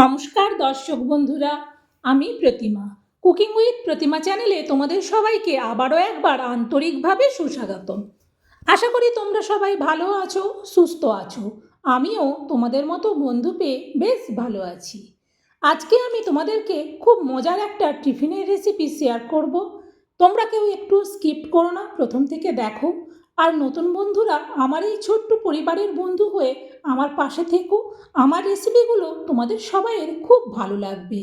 নমস্কার দর্শক বন্ধুরা, আমি প্রতিমা। কুকিং উইথ প্রতিমা চ্যানেলে তোমাদের সবাইকে আবারও একবার আন্তরিকভাবে সুস্বাগতম। আশা করি তোমরা সবাই ভালো আছো, সুস্থ আছো। আমিও তোমাদের মতো বন্ধু পেয়ে বেশ ভালো আছি। আজকে আমি তোমাদেরকে খুব মজার একটা টিফিনের রেসিপি শেয়ার করব। তোমরা কেউ একটু স্কিপ করো না, প্রথম থেকে দেখো। আর নতুন বন্ধুরা, আমার এই ছোট্ট পরিবারের বন্ধু হয়ে আমার পাশে থেকো। আমার রেসিপিগুলো তোমাদের সবাইয়ের খুব ভালো লাগবে।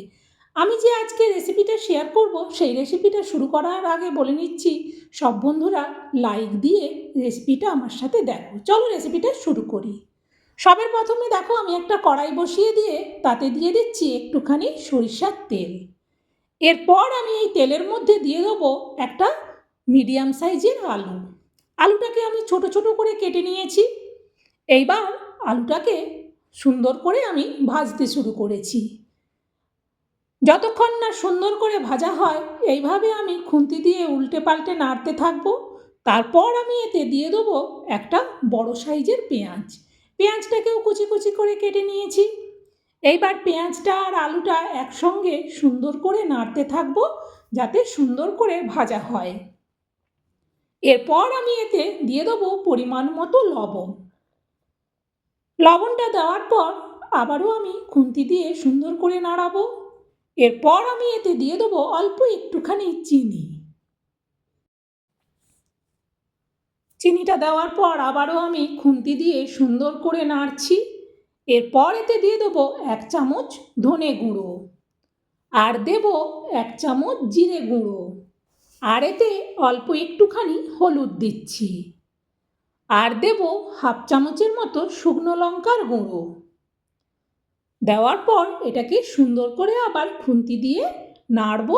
আমি যে আজকে রেসিপিটা শেয়ার করব, সেই রেসিপিটা শুরু করার আগে বলে নিচ্ছি, সব বন্ধুরা লাইক দিয়ে রেসিপিটা আমার সাথে দেখো। চলো রেসিপিটা শুরু করি। সবের প্রথমে দেখো, আমি একটা কড়াই বসিয়ে দিয়ে তাতে দিয়ে দিচ্ছি একটুখানি সরিষার তেল। এরপর আমি এই তেলের মধ্যে দিয়ে দেবো একটা মিডিয়াম সাইজের আলু। আলুটাকে আমি ছোট ছোট করে কেটে নিয়েছি। এইবার আলুটাকে সুন্দর করে আমি ভাজতে শুরু করেছি। যতক্ষণ না সুন্দর করে ভাজা হয়, এইভাবে আমি খুন্তি দিয়ে উল্টে পাল্টে নাড়তে থাকব। তারপর আমি এতে দিয়ে দেবো একটা বড় সাইজের পেঁয়াজ। পেঁয়াজটাকেও কুচি কুচি করে কেটে নিয়েছি। এইবার পেঁয়াজটা আর আলুটা একসঙ্গে সুন্দর করে নাড়তে থাকব, যাতে সুন্দর করে ভাজা হয়। এরপর আমি এতে দিয়ে দেবো পরিমাণ মতো লবণ। লবণটা দেওয়ার পর আবারও আমি খুন্তি দিয়ে সুন্দর করে নাড়াবো। এরপর আমি এতে দিয়ে দেবো অল্প একটুখানি চিনি। চিনিটা দেওয়ার পর আবারও আমি খুন্তি দিয়ে সুন্দর করে নাড়ছি। এরপর এতে দিয়ে দেবো এক চামচ ধনে গুঁড়ো। আর দেব এক চামচ জিরে গুঁড়ো। আর এতে অল্প একটুখানি হলুদ দিচ্ছি। আর দেব হাফ চামচের মতো শুকনো লঙ্কার গুঁড়ো। দেওয়ার পর এটাকে সুন্দর করে আবার খুন্তি দিয়ে নাড়ব।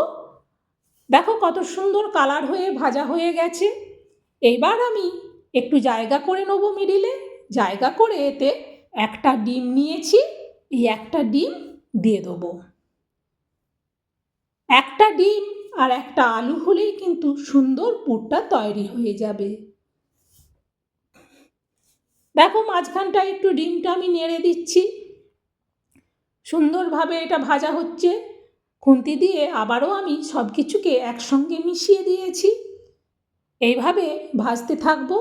দেখো কত সুন্দর কালার হয়ে, ভাজা হয়ে গেছে। এইবার আমি একটু জায়গা করে নেব মিডিলে। জায়গা করে এতে একটা ডিম নিয়েছি। এই একটা ডিম দিয়ে দেবো। একটা ডিম আর একটা আলু হলেই কিন্তু সুন্দর পুরটা তৈরি হয়ে যাবে। দেখো মাঝখানটা একটু ডিমটা আমি নেড়ে দিচ্ছি। সুন্দরভাবে এটা ভাজা হচ্ছে। খুন্তি দিয়ে আবারও আমি সব কিছুকে একসঙ্গে মিশিয়ে দিয়েছি। এইভাবে ভাজতে থাকব।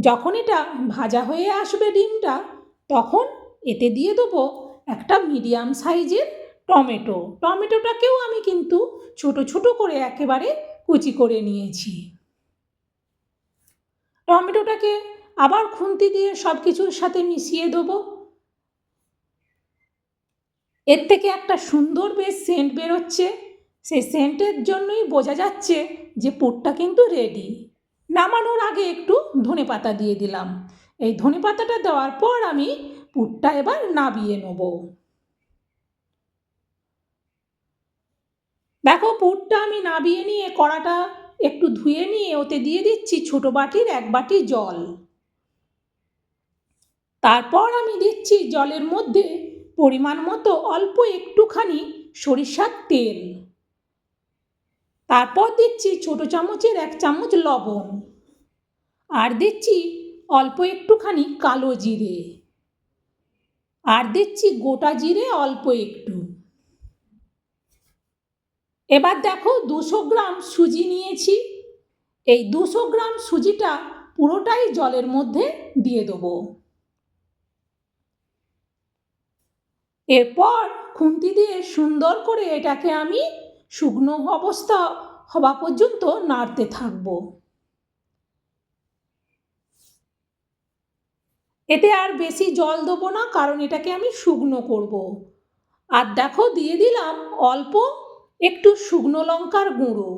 যখন এটা ভাজা হয়ে আসবে ডিমটা, তখন এতে দিয়ে দেবো একটা মিডিয়াম সাইজের টমেটো। টমেটোটাকেও আমি কিন্তু ছোট ছোট করে একেবারে কুচি করে নিয়েছি। টমেটোটাকে আবার খুন্তি দিয়ে সব কিছুর সাথে মিশিয়ে দেবো। এর থেকে একটা সুন্দর বেশ সেন্ট বেরোচ্ছে। সেই সেন্টের জন্যই বোঝা যাচ্ছে যে পুরটা কিন্তু রেডি নামানোর আগে একটু ধনে পাতা দিয়ে দিলাম। এই ধনে পাতাটা দেওয়ার পর আমি পুরটা এবার নাবিয়ে নেব। দেখো, পুরটা আমি নাবিয়ে নিয়ে কড়াটা একটু ধুয়ে নিয়ে ওতে দিয়ে দিচ্ছি ছোটো বাটির এক বাটি জল। তারপর আমি দিচ্ছি জলের মধ্যে পরিমাণ মতো অল্প একটুখানি সরিষার তেল। তারপর দিচ্ছি ছোটো চামচের এক চামচ লবণ। আর দিচ্ছি অল্প একটুখানি কালো জিরে। আর দিচ্ছি গোটা জিরে অল্প একটু। এবার দেখো দুশো গ্রাম সুজি নিয়েছি। এই দুশো গ্রাম সুজিটা পুরোটাই জলের মধ্যে দিয়ে দেবো। এরপর খুন্তি দিয়ে সুন্দর করে এটাকে আমি শুকনো অবস্থা হওয়া পর্যন্ত নাড়তে থাকব। এতে আর বেশি জল দেবো না, কারণ এটাকে আমি শুকনো করব। আর দেখো দিয়ে দিলাম অল্প একটু শুকনো লঙ্কার গুঁড়ো।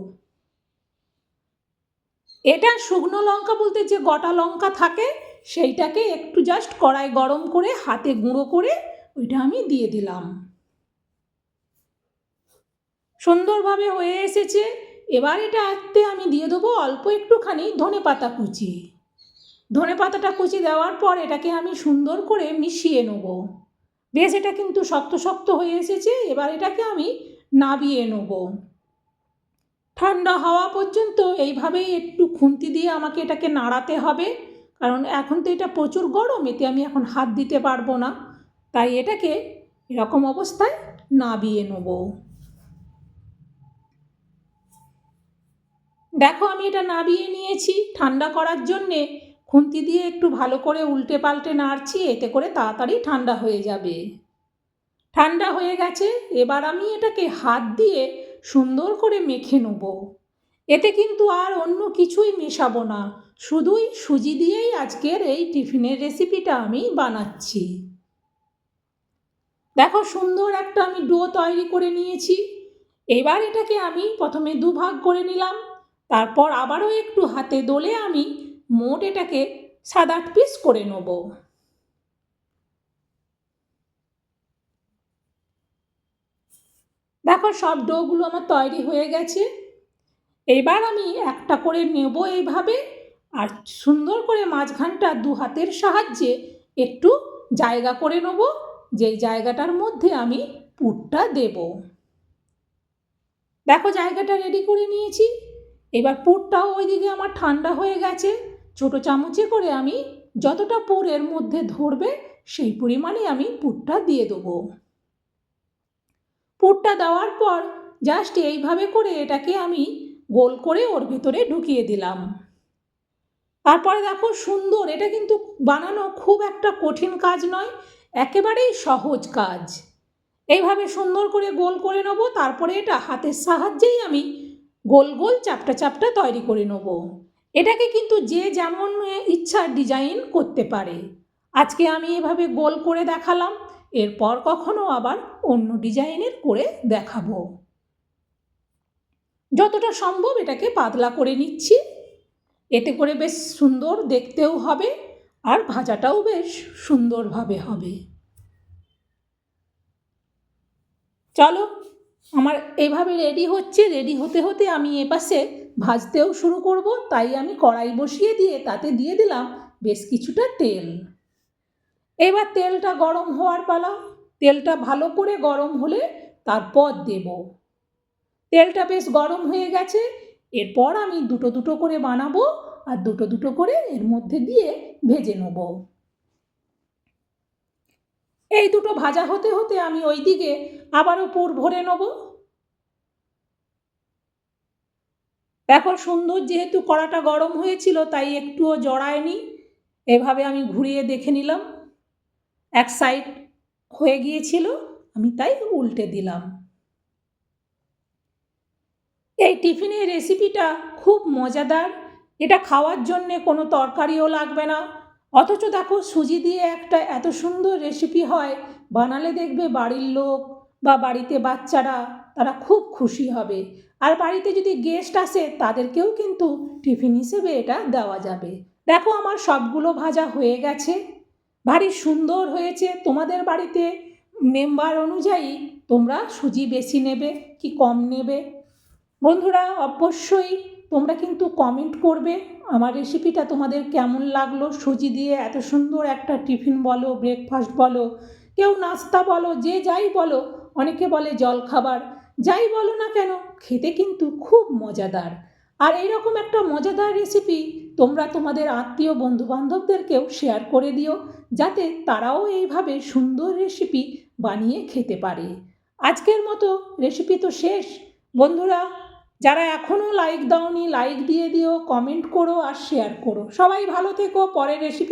এটা শুকনো লঙ্কা বলতে যে গোটা লঙ্কা থাকে, সেইটাকে একটু জাস্ট কড়াই গরম করে হাতে গুঁড়ো করে ওইটা আমি দিয়ে দিলাম। সুন্দরভাবে হয়ে এসেছে। এবার এটা আঁকতে আমি দিয়ে দেবো অল্প একটুখানি ধনে পাতা কুচি। ধনে পাতাটা কুচি দেওয়ার পর এটাকে আমি সুন্দর করে মিশিয়ে নেব। বেশ, এটা কিন্তু শক্ত শক্ত হয়ে এসেছে। এবার এটাকে আমি নাবিয়ে নেব। ঠান্ডা হওয়া পর্যন্ত এইভাবেই একটু খুন্তি দিয়ে আমাকে এটাকে নাড়াতে হবে। কারণ এখন তো এটা প্রচুর গরম, এতে আমি এখন হাত দিতে পারব না। তাই এটাকে এরকম অবস্থায় নাবিয়ে নেব। দেখো, আমি এটা নাবিয়ে নিয়েছি। ঠান্ডা করার জন্যে খুন্তি দিয়ে একটু ভালো করে উল্টে পাল্টে নাড়ছি, এতে করে তাড়াতাড়ি ঠান্ডা হয়ে যাবে। ঠান্ডা হয়ে গেছে, এবার আমি এটাকে হাত দিয়ে সুন্দর করে মেখে নেব। এতে কিন্তু আর অন্য কিছুই মেশাবো না, শুধুই সুজি দিয়েই আজকের এই টিফিনের রেসিপিটা আমি বানাচ্ছি। দেখো সুন্দর একটা আমি ডো তৈরি করে নিয়েছি। এবার এটাকে আমি প্রথমে দুভাগ করে নিলাম, তারপর আবারও একটু হাতে দোলে আমি মোট এটাকে সাত আট পিস করে নেব। দেখো, সব ডোগুলো আমার তৈরি হয়ে গেছে। এবার আমি একটা করে নেব এইভাবে আর সুন্দর করে মাঝখানটা দু হাতের সাহায্যে একটু জায়গা করে নেব। যেই জায়গাটার মধ্যে আমি পুরটা দেব। দেখো, জায়গাটা রেডি করে নিয়েছি। এবার পুরটাও ওইদিকে আমার ঠান্ডা হয়ে গেছে। ছোট চামচে করে আমি যতটা পুরের মধ্যে ধরবে সেই পরিমাণে আমি পুরটা দিয়ে দেবো। পুরটা দেওয়ার পর জাস্ট এইভাবে করে এটাকে আমি গোল করে ওর ভিতরে ঢুকিয়ে দিলাম। তারপরে দেখো সুন্দর, এটা কিন্তু বানানো খুব একটা কঠিন কাজ নয়, একেবারেই সহজ কাজ। এইভাবে সুন্দর করে গোল করে নেব, তারপরে এটা হাতের সাহায্যেই আমি গোল গোল চাপটা চাপটা তৈরি করে নেব। এটাকে কিন্তু যে যেমন ইচ্ছা ডিজাইন করতে পারে। আজকে আমি এভাবে গোল করে দেখালাম। এরপর কখনো আবার অন্য ডিজাইনের করে দেখাবো। যতটা সম্ভব এটাকে পাতলা করে নিচ্ছি। এতে করে বেশ সুন্দর দেখতেও হবে আর ভাজাটাও বেশ সুন্দরভাবে হবে। চলো, আমার এভাবে রেডি হচ্ছে, রেডি হতে হতে আমি এপাশে ভাজতেও শুরু করব। তাই আমি কড়াই বসিয়ে দিয়ে তাতে দিয়ে দিলাম বেশ কিছুটা তেল। এবার তেলটা গরম হওয়ার পালা। তেলটা ভালো করে গরম হলে তারপর দেব। তেলটা বেশ গরম হয়ে গেছে। এরপর আমি দুটো দুটো করে বানাবো আর দুটো দুটো করে এর মধ্যে দিয়ে ভেজে নেব। এই দুটো ভাজা হতে হতে আমি ওই দিকে আবারও পুর ভরে নেব। এখন সুন্দর যেহেতু কড়াটা গরম হয়েছিল, তাই একটুও জড়ায়নি। এভাবে আমি ঘুরিয়ে দেখে নিলাম। এক সাইড হয়ে গিয়েছিল, আমি তাই উল্টে দিলাম। এই টিফিনের রেসিপিটা খুব মজাদার। এটা খাওয়ার জন্যে কোনো তরকারিও লাগবে না। অথচ দেখো, সুজি দিয়ে একটা এত সুন্দর রেসিপি হয়, বানালে দেখবে বাড়ির লোক বা বাড়িতে বাচ্চারা, তারা খুব খুশি হবে। আর বাড়িতে যদি গেস্ট আসে, তাদেরকেও কিন্তু টিফিন হিসেবে এটা দেওয়া যাবে। দেখো, আমার সবগুলো ভাজা হয়ে গেছে। ভারী সুন্দর হয়েছে, তোমাদের বাড়িতে মেম্বার অনুযায়ী তোমরা সুজি বেশি নেবে কি কম নেবে? বন্ধুরা, অবশ্যই তোমরা কিন্তু কমেন্ট করবে আমার রেসিপিটা তোমাদের কেমন লাগল, সুজি দিয়ে এত সুন্দর একটা টিফিন বলো ব্রেকফাস্ট বলো, কেউ নাস্তা বলো, যে যাই বলো, অনেকে বলে জল খাবার, যাই বলো না কেন, খেতে কিন্তু খুব মজাদার। আর এইরকম একটা মজাদার রেসিপি তোমরা তোমাদের আত্মীয় বন্ধুবান্ধবদেরকেও শেয়ার করে দিও, যাতে তারাও এইভাবে সুন্দর রেসিপি বানিয়ে খেতে পারে। আজকের মতো রেসিপি তো শেষ। বন্ধুরা, যারা এখনও লাইক দাওনি লাইক দিয়ে দিও কমেন্ট করো আর শেয়ার করো। সবাই ভালো থেকো, পরের রেসিপি